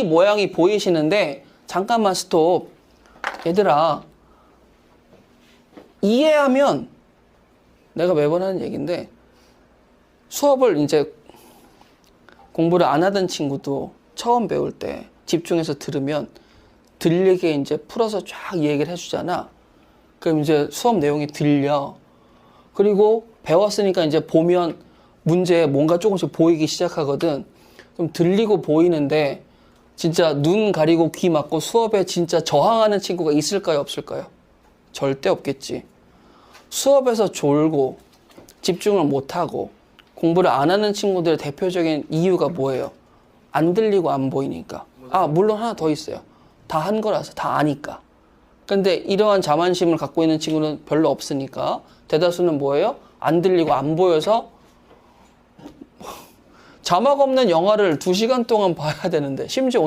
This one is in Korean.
이 모양이 보이시는데 잠깐만 스톱. 얘들아 이해하면 내가 매번 하는 얘기인데 수업을 이제 공부를 안 하던 친구도 처음 배울 때 집중해서 들으면 들리게 이제 풀어서 쫙 얘기를 해주잖아. 그럼 이제 수업 내용이 들려. 그리고 배웠으니까 이제 보면 문제에 뭔가 조금씩 보이기 시작하거든. 그럼 들리고 보이는데 진짜 눈 가리고 귀 막고 수업에 진짜 저항하는 친구가 있을까요? 없을까요? 절대 없겠지. 수업에서 졸고 집중을 못하고 공부를 안 하는 친구들의 대표적인 이유가 뭐예요? 안 들리고 안 보이니까. 아, 물론 하나 더 있어요. 다 한 거라서, 다 아니까. 근데 이러한 자만심을 갖고 있는 친구는 별로 없으니까 대다수는 뭐예요? 안 들리고 안 보여서 자막 없는 영화를 두 시간 동안 봐야 되는데 심지어